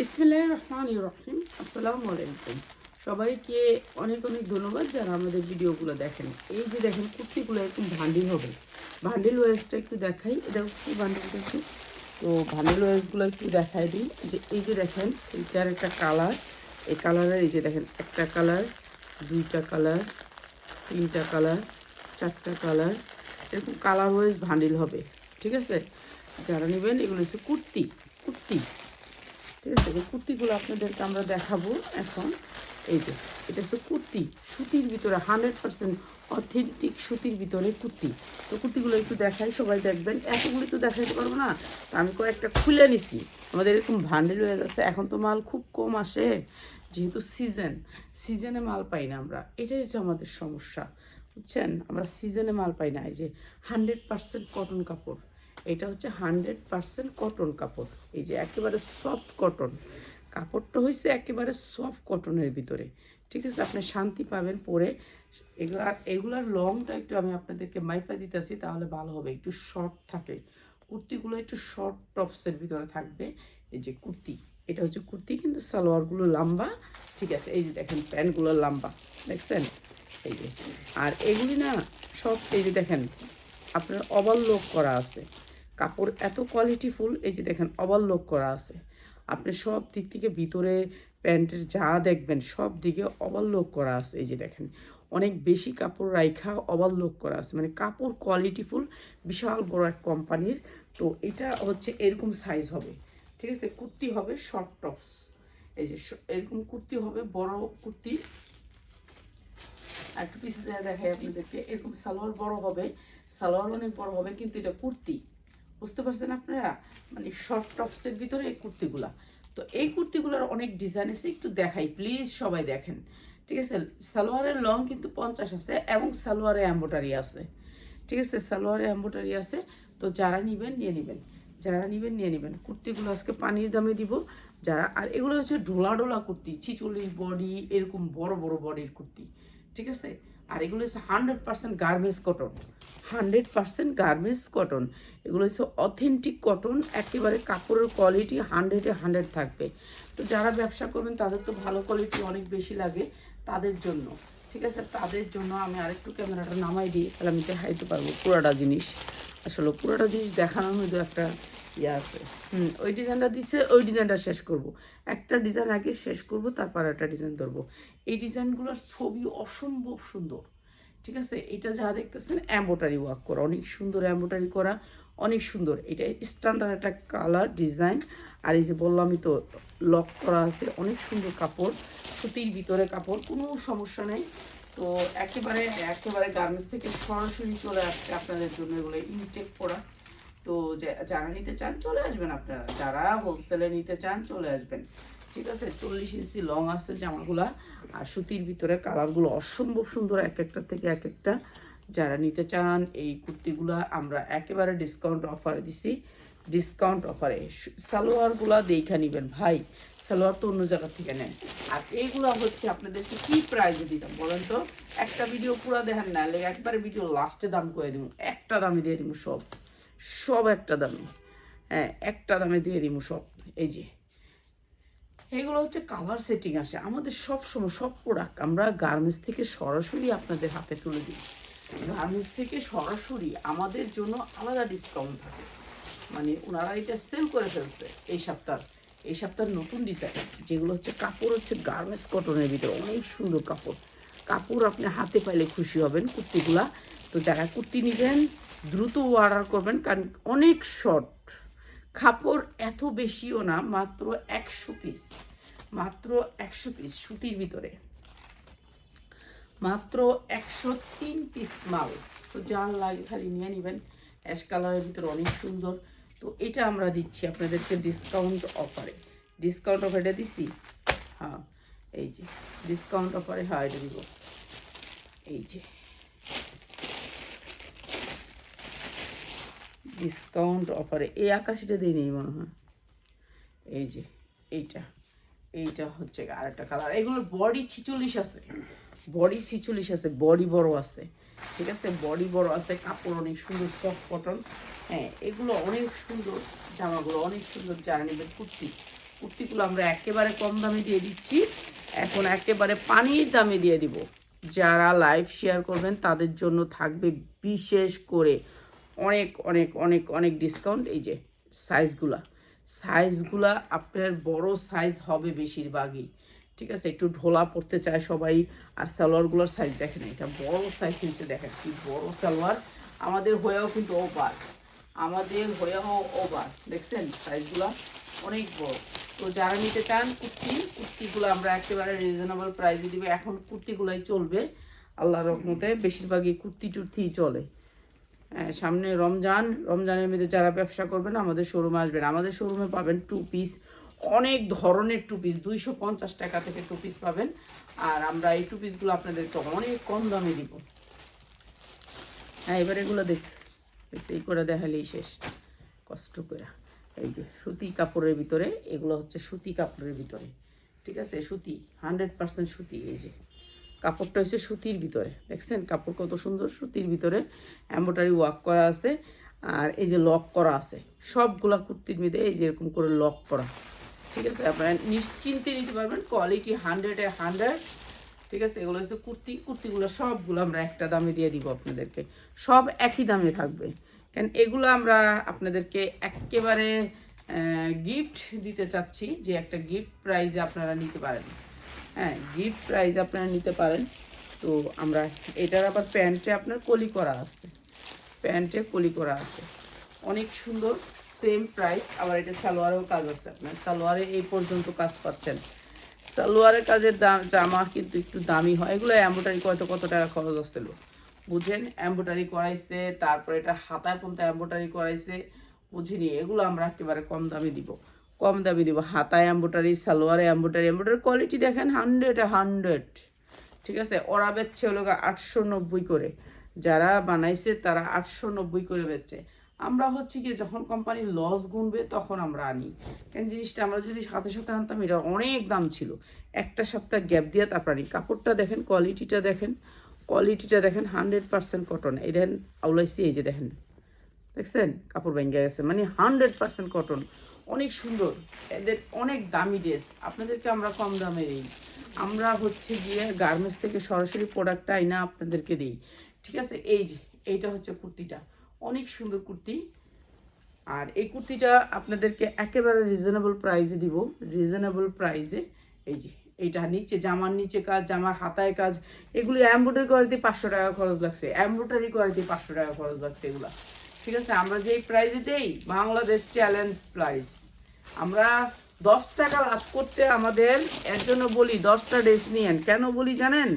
বিসমিল্লাহ রহমান রহিম আসসালামু আলাইকুম। সবাইকে অনেক অনেক ধন্যবাদ যারা আমাদের ভিডিওগুলো দেখেন। এই যে দেখেন, কুর্তিগুলো একটু ভান্ডিল হবে। ভান্ডিল ওয়েস্টটা একটু দেখাই। এটা কি ভান্ডিল দেখি তো ভান্ডিল ওয়েস্টগুলো একটু দেখাই দিই। যে এই যে দেখেন, এইটার একটা কালার। এই কালারের এই যে দেখেন, একটা কালার, দুইটা কালার, তিনটা কালার, চারটা কালার। এরকম কালার ওয়াইজ ভান্ডিল হবে। ঠিক আছে? যারা নেবেন, এগুলো হচ্ছে কুর্তি। কুর্তি। ঠিক আছে, এই কুর্তিগুলো আপনাদেরকে আমরা দেখাবো এখন। এই যে, এটা হচ্ছে কুর্তি, সুতির ভিতরে হান্ড্রেড পার্সেন্ট অথেন্টিক সুতির ভিতরে কুর্তি। তো কুর্তিগুলো একটু দেখাই, সবাই দেখবেন। এতগুলো তো দেখাইতে পারব না, তো আমি কয়েকটা খুলে নিছি। আমাদের এরকম ভান্ডেল হয়ে যাচ্ছে এখন তো মাল খুব কম আসে, যেহেতু সিজন সিজনে মাল পাই না আমরা। এটাই হচ্ছে আমাদের সমস্যা, বুঝছেন? আমরা সিজনে মাল পাই না, এই যে হান্ড্রেড পার্সেন্ট কটন কাপড়। এটা হচ্ছে হান্ড্রেড পার্সেন্ট কটন কাপড়। এই যে একেবারে সফট কটন কাপড়টা হয়েছে একেবারে সফট কটনের ভিতরে। ঠিক আছে, আপনি শান্তি পাবেন পরে। এগুলা এগুলার লংটা একটু আমি আপনাদেরকে মাইপা দিতেছি, তাহলে ভালো হবে। একটু শর্ট থাকে। কুর্তিগুলো একটু শর্ট টপসের ভিতরে থাকবে। এই যে কুর্তি, এটা হচ্ছে কুর্তি, কিন্তু সালোয়ারগুলো লম্বা। ঠিক আছে, এই যে দেখেন, প্যান্টগুলো লম্বা। দেখছেন? এই যে, আর এগুলি না, সব, এই যে দেখেন, আপনার ওভারলোক করা আছে। কাপড় এত কোয়ালিটিফুল এই যে দেখেন ওভারলোক করা আছে। আপনি সব দিক থেকে ভিতরে প্যান্টের যা দেখবেন, সব দিকে ওভারলোক করা আছে, এই যে দেখেন। অনেক বেশি কাপড় রাইখা ওভারলোক করা আছে। মানে কাপড় কোয়ালিটিফুল বিশাল বড় এক কোম্পানির। তো এটা হচ্ছে এরকম সাইজ হবে। ঠিক আছে? কুর্তি হবে শর্ট টপস এই যে এরকম কুর্তি হবে, বড় কুর্তি। একটু পিছিয়ে যায় দেখাই আপনাদেরকে। এরকম সালোয়ার বড় হবে, সালোয়ার অনেক বড় হবে, কিন্তু এটা কুর্তি। বুঝতে পারছেন আপনারা? মানে শর্ট টপসের ভিতরে এই কুর্তিগুলা। তো এই কুর্তিগুলোর অনেক ডিজাইন আছে, একটু দেখাই প্লিজ সবাই দেখেন। ঠিক আছে? সালোয়ারের লং কিন্তু পঞ্চাশ আছে এবং সালোয়ারে এম্বোটারি আছে। ঠিক আছে? সালোয়ারে এম্বোটারি আছে। তো যারা নিবেন, নিয়ে নেবেন। যারা নিবেন, নিয়ে নেবেন। কুর্তিগুলো আজকে পানির দামে দিব। যারা, আর এগুলো হচ্ছে ডোলা ডোলা কুর্তি, ছিচল্লিশ বডি এরকম বড় বড় বডির কুর্তি। ঠিক আছে? আর এগুলো হচ্ছে hundred percent garments cotton hundred percent garments cotton এগুলো হচ্ছে অথেন্টিক কটন একেবারে কাপড়ের কোয়ালিটি হান্ড্রেডে হান্ড্রেড থাকবে। তো যারা ব্যবসা করবেন, তাদের তো ভালো কোয়ালিটি অনেক বেশি লাগে তাদের জন্য। ঠিক আছে? তাদের জন্য আমি আরেকটু ক্যামেরাটা নামাই দিই, তাহলে আমি দেখাইতে পারব পুরাটা জিনিস। আসলে পুরোটা জিনিস দেখানোর মধ্যে একটা ইয়ে আছে। হুম, ওই ডিজাইনটা দিচ্ছে ওই ডিজাইনটা শেষ করব। একটা ডিজাইন আগে শেষ করব, তারপর একটা ডিজাইন ধরবো। এই ডিজাইনগুলোর ছবি অসম্ভব সুন্দর, ঠিক আছে? এটা যা দেখতেছেন এম্বোটারি ওয়ার্ক করা। অনেক সুন্দর এম্বোটারি করা, অনেক সুন্দর। এটা স্ট্যান্ডার্ড একটা কালার ডিজাইন আর এই যে বললামই তো লক করা আছে, অনেক সুন্দর কাপড়, সুতির ভিতরে কাপড়, কোনো সমস্যা নেই। তো একেবারে একেবারে গার্মেন্টস থেকে সরাসরি চলে আসছে আপনাদের জন্য এগুলো ইনটেক করা। তো যারা নিতে চান, চলে আসবেন আপনারা। যারা হোলসেলে নিতে চান, চলে আসবেন। ঠিক আছে? চল্লিশ ইঞ্চি লং আছে জামাগুলা। আর সুতির ভিতরে কালারগুলো অসম্ভব সুন্দর এক একটা থেকে এক একটা। যারা নিতে চান, এই কুর্তিগুলা আমরা একেবারে ডিসকাউন্ট অফারে দিছি। ডিসকাউন্ট অফারে সালোয়ারগুলা দেখা নিবেন, ভাই। সালোয়ার তো অন্য জায়গা থেকে নেন। আর এইগুলা হচ্ছে আপনাদেরকে কি প্রাইজে দিতাম বলেন তো? একটা ভিডিও পুরো দেখেন না একবারে ভিডিও লাস্টে দাম করে দিব একটা দামে দিয়ে দিব সব। সব একটা দামে। হ্যাঁ একটা দামে দিয়ে দিব সব। এই যে, এগুলো হচ্ছে কালার সেটিং আসে। আমাদের সব সময় সব প্রোডাক্ট আমরা গার্মেন্টস থেকে সরাসরি আপনাদের হাতে তুলে দিই। গার্মেন্টস থেকে সরাসরি আমাদের জন্য আলাদা ডিসকাউন্ট থাকে। মানে ওনারা এটা সেল করে ফেলছে এই সপ্তাহ এই সপ্তাহের নতুন ডিজাইন যেগুলো হচ্ছে কাপড় হচ্ছে গার্মেন্টস কটনের ভিতরে। অনেক সুন্দর কাপড়। কাপড় আপনি হাতে পাইলে খুশি হবেন, কুর্তিগুলা। তো যারা কুর্তি নেবেন দ্রুত অর্ডার করবেন, কারণ অনেক শর্ট কাপড় এত বেশিও না, মাত্র একশো পিস মাত্র একশো পিস সুতির ভিতরে। মাত্র একশো তিন পিস মাল। তো যার লাগে খালি নিয়ে নেবেন। অ্যাশ কালারের ভিতরে অনেক সুন্দর। তো এটা আমরা দিচ্ছি আপনাদেরকে ডিসকাউন্ট অফারে ডিসকাউন্ট অফারটা দিছি? হ্যাঁ এই যে ডিসকাউন্ট অফারে হ্যাঁ এটা দিব। এই যে। ডিসকাউন্ট অফারে এই আকাশিটা দিয়ে নেই মনে হয়। এই যে, এইটা। এইটা হচ্ছে আরেকটা কালার এগুলোর বডি ছিচল্লিশ আছে। বডি ছিচল্লিশ আছে বডি বড় আছে। ঠিক আছে? বডি বড় আছে, কাপড় অনেক সুন্দর সফট কটন হ্যাঁ এগুলো অনেক সুন্দর, জামাগুলো অনেক সুন্দর যারা নেবেন কুর্তি। কুর্তিগুলো আমরা একেবারে কম দামে দিয়ে দিচ্ছি। এখন একেবারে পানির দামে দিয়ে দিব। যারা লাইভ শেয়ার করবেন, তাদের জন্য থাকবে বিশেষ করে অনেক অনেক অনেক অনেক ডিসকাউন্ট এই যে সাইজগুলা সাইজগুলা আপনার বড় সাইজ হবে বেশিরভাগই। ঠিক আছে? একটু ঢোলা পড়তে চায় সবাই, আর সালোয়ারগুলোর সাইজ দেখেন, এটা বড় সাইজ কিন্তু দেখেন কি বড় সালোয়ার। আমাদের হয়েও কিন্তু ওভার আমাদের হয়েও ওভার দেখছেন? সাইজগুলো অনেক বড়। তো যারা নিতে চান কুর্তি, কুর্তিগুলো আমরা একেবারে রিজনেবল প্রাইসে দিব। এখন কুর্তিগুলোই চলবে। আল্লাহ রহমতে বেশিরভাগই কুর্তি টুর্তিই চলে। সামনে রমজান, রমজানের মধ্যে যারা ব্যবসা করবেন, আমাদের শোরুমে আসবেন আমাদের শোরুমে পাবেন টু পিস অনেক ধরনের টু পিস দুইশো পঞ্চাশ টাকা থেকে টু পিস পাবেন। আর আমরা এই টু পিসগুলো আপনাদেরকে অনেক কম দামে দিব। হ্যাঁ এবার এগুলো দেখ। এই করে দেখালেই শেষ। কষ্ট করে। এই যে, সুতি কাপড়ের ভিতরে, এগুলো হচ্ছে সুতি কাপড়ের ভিতরে। ঠিক আছে? সুতি হান্ড্রেড পার্সেন্ট সুতি, এই যে। কাপড়টা হচ্ছে সুতির ভিতরে। দেখছেন? কাপড় কত সুন্দর সুতির ভিতরে এম্বোটারি ওয়ার্ক করা আছে আর এই যে লক করা আছে। সবগুলা কুর্তির মধ্যে এই যে এরকম করে লক করা। ঠিক আছে? আপনারা নিশ্চিন্তে নিতে পারবেন। কোয়ালিটি হান্ড্রেড হান্ড্রেডে হান্ড্রেড ঠিক আছে? এগুলো হচ্ছে কুর্তি। কুর্তিগুলো সবগুলো আমরা একটা দামে দিয়ে দিব আপনাদেরকে। সব একই দামে থাকবে। কারণ এগুলো আমরা আপনাদেরকে একেবারে গিফট দিতে চাচ্ছি যে একটা গিফট প্রাইজে আপনারা নিতে পারেন। হ্যাঁ গিফট প্রাইজ আপনারা নিতে পারেন। তো আমরা এটার আবার প্যান্টে আপনার কলি করা আছে। প্যান্টে কলি করা আছে। অনেক সুন্দর সেম প্রাইস আবার এটা সালোয়ারেও কাজ আছে আপনার। সালোয়ারে এই পর্যন্ত কাজ পাচ্ছেন। সালোয়ারের কাজের দাম জামা কিন্তু একটু দামি হয়। এগুলো এম্বোটারি কত কত টাকা খরচ আসছিল বুঝেন এম্বোটারি করাইছে, তারপরে এটা হাতায় পর্যন্ত এম্বোটারি করাইছে, বুঝিনি। এগুলো আমরা একেবারে কম দামে দিব। কম দামে দিব। হাতায় এম্বোটারি সালোয়ারে এম্বোটারি এম্বোটারি কোয়ালিটি দেখেন হান্ড্রেড হান্ড্রেড। ঠিক আছে? ওরা বেচছে হলো আটশো নব্বই করে। যারা বানাইছে তারা আটশো নব্বই করে বেচছে। আমরা হচ্ছে কি যখন কোম্পানি লস গুনবে তখন আমরা আনি। কেন জিনিসটা? আমরা যদি সাথে সাথে আনতাম, এটা অনেক দাম ছিল। একটা সপ্তাহ গ্যাপ দিয়ে তারপর আনি। কাপড়টা দেখেন কোয়ালিটিটা দেখেন। কোয়ালিটিটা দেখেন, হান্ড্রেড পার্সেন্ট কটন এই দেখেন, আউলাইসি এই যে দেখেন। দেখছেন? কাপড় ভেঙে গেছে। মানে হান্ড্রেড পার্সেন্ট কটন অনেক সুন্দর। এদের অনেক দামি ড্রেস আপনাদেরকে আমরা কম দামে দিই। আমরা হচ্ছে গিয়ে গার্মেন্টস থেকে সরাসরি প্রোডাক্টটা আইনা আপনাদেরকে দিই। ঠিক আছে? এই যে, এইটা হচ্ছে কুর্তিটা। অনেক সুন্দর কুর্তি। আর এই কুর্তিটা আপনাদেরকে একেবারে রিজনেবল প্রাইসে দিব। রিজনেবল প্রাইসে এই যে, এইটা নিচে, জামার নিচে কাজ, জামার হাতায় কাজ। এগুলো এমব্রয়ডারি করাতে পাঁচশো টাকা খরচ লাগছে। এমব্রয়ডারি করাতে পাঁচশো টাকা খরচ লাগছে এগুলো। ঠিক আছে, আমরা যেই প্রাইজে দেই, বাংলাদেশ চ্যালেঞ্জ প্রাইজ আমরা দশ টাকা লাভ করতে আমাদের এর জন্য বলি, দশটা ড্রেস নিয়েন। কেন বলি জানেন?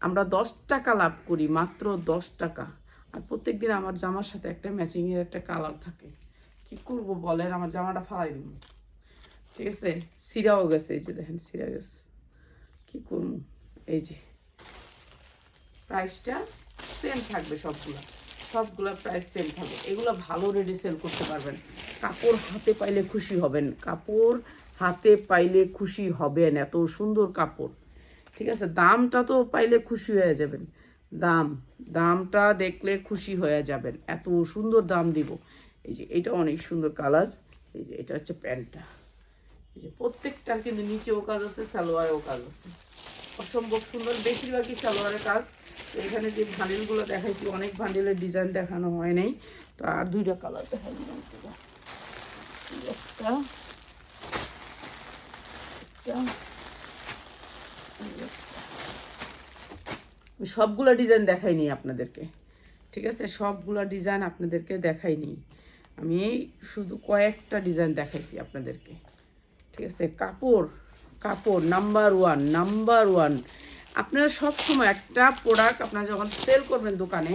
আমরা দশ টাকা লাভ করি, মাত্র দশ টাকা। আর প্রত্যেক দিন আমার জামার সাথে একটা ম্যাচিংয়ের একটা কালার থাকে। কি করব বলেন? আমার জামাটা ফালাই দিব। ঠিক আছে? সিরাও গেছে, এই যে দেখেন, সিরা গেছে। কি করব? এই যে। প্রাইসটা সেম থাকবে সবগুলা। সবগুলা প্রাইস সেম থাকবে এগুলো ভালো রেটে সেল করতে পারবেন। কাপড় হাতে পাইলে খুশি হবেন। কাপড় হাতে পাইলে খুশি হবেন। এত সুন্দর কাপড়। ঠিক আছে? দামটা তো পাইলে খুশি হয়ে যাবেন। দাম, দামটা দেখলে খুশি হয়ে যাবেন। এত সুন্দর দাম দিব। এই যে, এটা অনেক সুন্দর কালার এই যে, এটা হচ্ছে প্যান্টটা। এই যে প্রত্যেকটার কিন্তু নিচেও কাজ আছে, সালোয়ারেও কাজ আছে। অসম্ভব সুন্দর। বেশিরভাগই সালোয়ারের কাজ। এখানে যে ভান্ডিলগুলো দেখাইছি, অনেক ভান্ডিলের ডিজাইন দেখানো হয় নাই। তো আর দুইটা কালার দেখাই একটা সবগুলো ডিজাইন দেখাইনি আপনাদেরকে, ঠিক আছে? সবগুলো ডিজাইন আপনাদেরকে দেখাইনি। আমি শুধু কয়েকটা ডিজাইন দেখাইছি আপনাদেরকে, ঠিক আছে? কাপড় কাপড় নাম্বার ওয়ান নাম্বার ওয়ান আপনারা সব সময় একটা প্রোডাক্ট আপনারা যখন সেল করবেন দোকানে,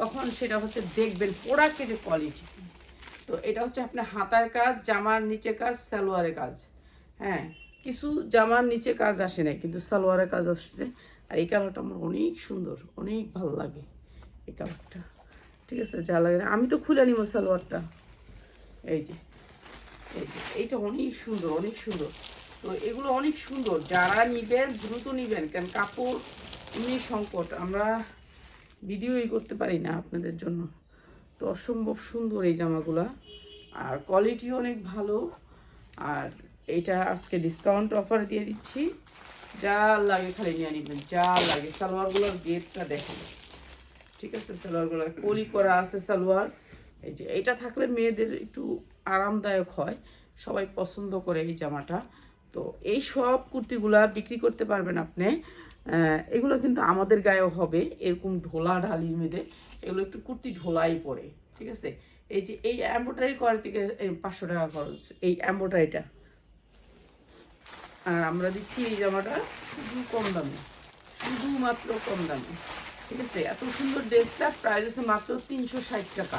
তখন সেটা হচ্ছে দেখবেন প্রোডাক্টের যে কোয়ালিটি তো এটা হচ্ছে আপনার হাতার কাজ, জামার নিচে কাজ, সালোয়ারের কাজ। হ্যাঁ কিছু জামার নিচে কাজ আসে না কিন্তু সালোয়ারের কাজ আসছে। আর এই কালারটা আমার অনেক সুন্দর, অনেক ভালো লাগে এই কালারটা ঠিক আছে, যা লাগে না। আমি তো খুলে নিব সালোয়ারটা। এই যে এই যে, এইটা অনেক সুন্দর অনেক সুন্দর। তো এগুলো অনেক সুন্দর। যারা নিবেন, দ্রুত নিবেন, কারণ কাপড় এমনি সংকট। আমরা ভিডিওই করতে পারি না আপনাদের জন্য। তো অসম্ভব সুন্দর এই জামাগুলা। আর কোয়ালিটি অনেক ভালো। আর এইটা আজকে ডিসকাউন্ট অফার দিয়ে দিচ্ছি। যা লাগে খালি নিয়ে নিবেন। যা লাগে। সালোয়ারগুলোর গেটটা দেখেন। ঠিক আছে? সালোয়ারগুলো কলি করা আছে সালোয়ার। এই যে, এটা থাকলে মেয়েদের একটু আরামদায়ক হয়। সবাই পছন্দ করে এই জামাটা। তো এই সব কুর্তিগুলা বিক্রি করতে পারবেন আপনি। এগুলো কিন্তু আমাদের গায়েও হবে, এরকম ঢোলা ঢালির মেয়েদের এগুলো একটু কুর্তি ঢোলাই পরে, ঠিক আছে? এই যে এই এম্ব্রয়ডারি করার থেকে পাঁচশো টাকা খরচ, এই এম্ব্রয়ডারিটা আর আমরা দিচ্ছি এই জামাটা শুধু কম দামে, শুধুমাত্র কম দামে, ঠিক আছে? এত সুন্দর ড্রেসটা প্রাইস মাত্র তিনশো ষাট টাকা।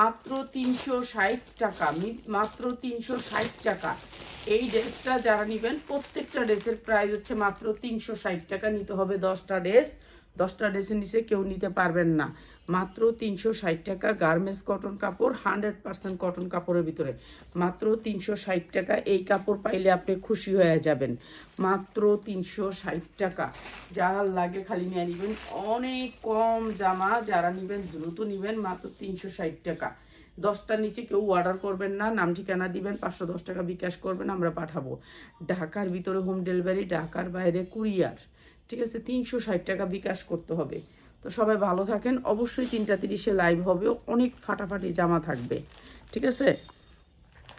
মাত্র তিনশো ষাট টাকা মাত্র তিনশো ষাট টাকা। এই ড্রেসটা যারা নেবেন, প্রত্যেকটা ড্রেসের প্রাইস হচ্ছে মাত্র তিনশো ষাট টাকা। নিতে হবে দশটা ড্রেস। দশটা ড্রেসের নিচে কেউ নিতে পারবেন না। মাত্র তিনশো ষাট টাকা গার্মেন্টস কটন কাপড়, হান্ড্রেড পার্সেন্ট কটন কাপড়ের ভিতরে। মাত্র তিনশো ষাট টাকা এই কাপড় পাইলে আপনি খুশি হয়ে যাবেন। মাত্র তিনশো ষাট টাকা। যারা লাগে খালি নিয়ে নেবেন। অনেক কম জামা যারা নেবেন, দ্রুত নেবেন, মাত্র তিনশো ষাট টাকা। দশটার নিচে কেউ অর্ডার করবেন না, নাম ঠিকানা দিবেন, পাঁচশো দশ টাকা বিকাশ করবেন, আমরা পাঠাবো। ঢাকার ভিতরে হোম ডেলিভারি ঢাকার বাইরে কুরিয়ার। ঠিক আছে, তিনশো ষাট টাকা বিকাশ করতে হবে। তো সবাই ভালো থাকেন। অবশ্যই তিনটা তিরিশে লাইভ হবে। অনেক ফাটাফাটি জামা থাকবে। ঠিক আছে?